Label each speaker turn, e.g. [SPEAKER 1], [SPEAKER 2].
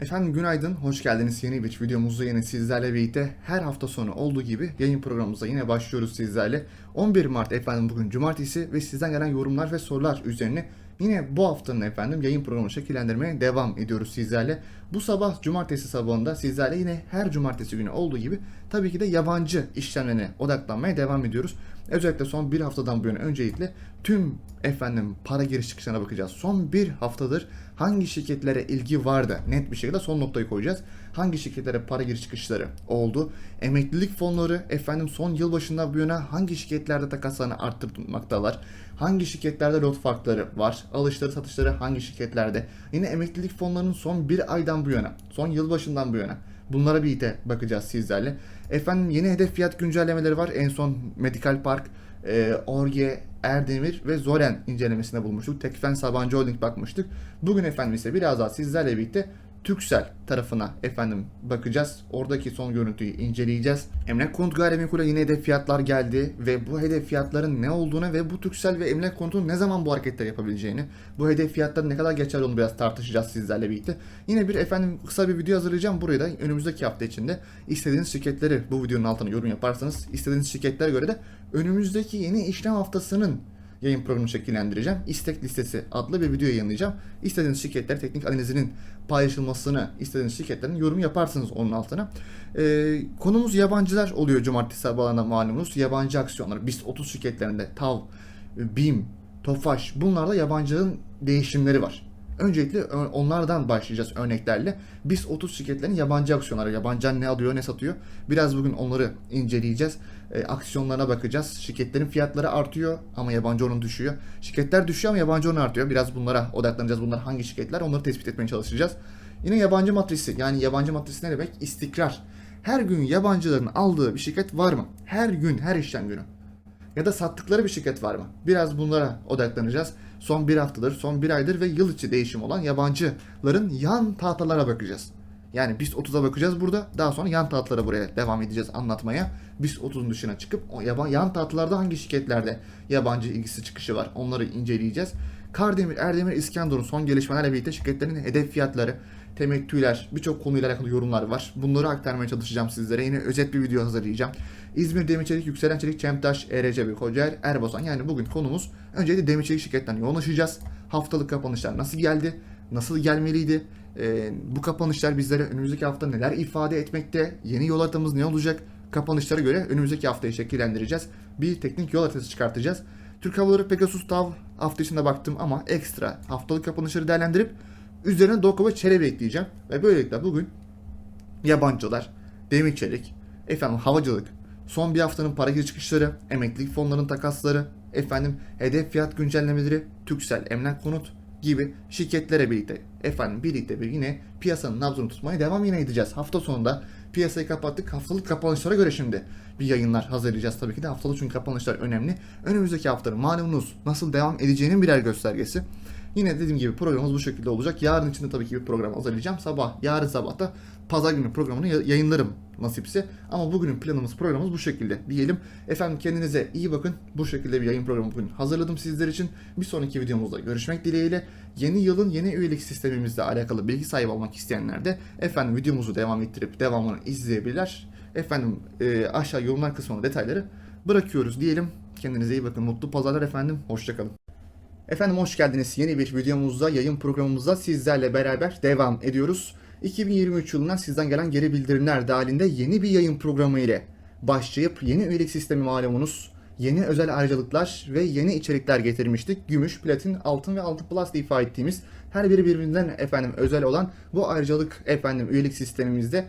[SPEAKER 1] Efendim günaydın, hoş geldiniz yeni bir videomuzda yine sizlerle birlikte her hafta sonu olduğu gibi yayın programımıza yine başlıyoruz sizlerle. 11 Mart efendim bugün cumartesi ve sizden gelen yorumlar ve sorular üzerine yine bu haftanın efendim yayın programını şekillendirmeye devam ediyoruz sizlerle. Bu sabah cumartesi sabahında sizlerle yine her cumartesi günü olduğu gibi tabii ki de yabancı işlemlerine odaklanmaya devam ediyoruz. Özellikle son bir haftadan bu yana öncelikle tüm efendim para giriş çıkışlarına bakacağız. Son bir haftadır hangi şirketlere ilgi vardı net bir şekilde son noktayı koyacağız. Hangi şirketlere para giriş çıkışları oldu? Emeklilik fonları efendim son yılbaşından bu yana hangi şirketlerde takaslarını arttırmaktalar? Hangi şirketlerde lot farkları var? Alışları satışları hangi şirketlerde? Yine emeklilik fonlarının son bir aydan bu yana, son yılbaşından bu yana Bunlara birlikte bakacağız sizlerle. Efendim yeni hedef fiyat güncellemeleri var. En son Medical Park, e, Orge, Erdemir ve Zoren incelemesinde bulmuştuk. Tekfen Sabancı Holding bakmıştık. Bugün efendim ise biraz daha sizlerle birlikte Türksel tarafına efendim bakacağız. Oradaki son görüntüyü inceleyeceğiz. Emlak konut gayrimenkule yine hedef fiyatlar geldi ve bu hedef fiyatların ne olduğunu ve bu Türksel ve emlak konutunun ne zaman bu hareketleri yapabileceğini, bu hedef fiyatların ne kadar geçerli olduğunu biraz tartışacağız sizlerle birlikte. Yine bir efendim kısa bir video hazırlayacağım. Buraya da önümüzdeki hafta içinde istediğiniz şirketleri bu videonun altına yorum yaparsanız istediğiniz şirketlere göre de önümüzdeki yeni işlem haftasının yayın programını şekillendireceğim. İstek listesi adlı bir video yayınlayacağım. İstediğiniz şirketler teknik analizinin paylaşılmasını istediğiniz şirketlerin yorum yaparsınız onun altına. Ee, konumuz yabancılar oluyor cumartesi sabahlarında malumunuz. Yabancı aksiyonlar. BIST 30 şirketlerinde TAV, BİM, TOFAŞ bunlarda yabancının değişimleri var. Öncelikle onlardan başlayacağız örneklerle. Biz 30 şirketlerin yabancı aksiyonları, yabancı ne alıyor ne satıyor. Biraz bugün onları inceleyeceğiz. E, aksiyonlarına bakacağız. Şirketlerin fiyatları artıyor ama yabancı oranı düşüyor. Şirketler düşüyor ama yabancı oranı artıyor. Biraz bunlara odaklanacağız. Bunlar hangi şirketler onları tespit etmeye çalışacağız. Yine yabancı matrisi yani yabancı matrisi ne demek? İstikrar. Her gün yabancıların aldığı bir şirket var mı? Her gün, her işlem günü ya da sattıkları bir şirket var mı? Biraz bunlara odaklanacağız. Son bir haftadır, son bir aydır ve yıl içi değişim olan yabancıların yan tahtalara bakacağız. Yani biz 30'a bakacağız burada. Daha sonra yan tahtalara buraya devam edeceğiz anlatmaya. Biz 30'un dışına çıkıp o yaban, yan tahtalarda hangi şirketlerde yabancı ilgisi çıkışı var onları inceleyeceğiz. Kardemir, Erdemir, İskenderun son gelişmelerle birlikte şirketlerin hedef fiyatları, temettüler, birçok konuyla alakalı yorumlar var. Bunları aktarmaya çalışacağım sizlere. Yine özet bir video hazırlayacağım. İzmir Demir Çelik, Yükselen Çelik, Çemtaş, ERC, Kocaer, Erbosan. Yani bugün konumuz öncelikle Demir Çelik şirketten yoğunlaşacağız. Haftalık kapanışlar nasıl geldi? Nasıl gelmeliydi? Ee, bu kapanışlar bizlere önümüzdeki hafta neler ifade etmekte? Yeni yol haritamız ne olacak? Kapanışlara göre önümüzdeki haftayı şekillendireceğiz. Bir teknik yol haritası çıkartacağız. Türk Hava Yolları Pegasus TAV hafta içinde baktım ama ekstra haftalık kapanışları değerlendirip üzerine Doko ve Çelebi ekleyeceğim. Ve böylelikle bugün yabancılar, demir çelik, efendim havacılık, son bir haftanın para giriş çıkışları, emeklilik fonlarının takasları, efendim hedef fiyat güncellemeleri, Türksel, Emlak Konut gibi şirketlere birlikte efendim birlikte bir yine piyasanın nabzını tutmaya devam yine edeceğiz. Hafta sonunda piyasayı kapattık. Haftalık kapanışlara göre şimdi bir yayınlar hazırlayacağız tabii ki de. Haftalık çünkü kapanışlar önemli. Önümüzdeki haftanın malumunuz nasıl devam edeceğinin birer göstergesi. Yine dediğim gibi programımız bu şekilde olacak. Yarın için de tabii ki bir program hazırlayacağım. Sabah, yarın sabah da pazar günü programını ya- yayınlarım nasipse. Ama bugünün planımız, programımız bu şekilde diyelim. Efendim kendinize iyi bakın. Bu şekilde bir yayın programı bugün hazırladım sizler için. Bir sonraki videomuzda görüşmek dileğiyle. Yeni yılın yeni üyelik sistemimizle alakalı bilgi sahibi olmak isteyenler de efendim videomuzu devam ettirip devamını izleyebilirler. Efendim e, aşağı yorumlar kısmına detayları bırakıyoruz diyelim. Kendinize iyi bakın. Mutlu pazarlar efendim. Hoşçakalın. Efendim hoş geldiniz. Yeni bir videomuzda, yayın programımızda sizlerle beraber devam ediyoruz. 2023 yılından sizden gelen geri bildirimler dahilinde yeni bir yayın programı ile başlayıp yeni üyelik sistemi malumunuz, yeni özel ayrıcalıklar ve yeni içerikler getirmiştik. Gümüş, platin, altın ve altın plus diye ifade ettiğimiz her biri birbirinden efendim özel olan bu ayrıcalık efendim üyelik sistemimizde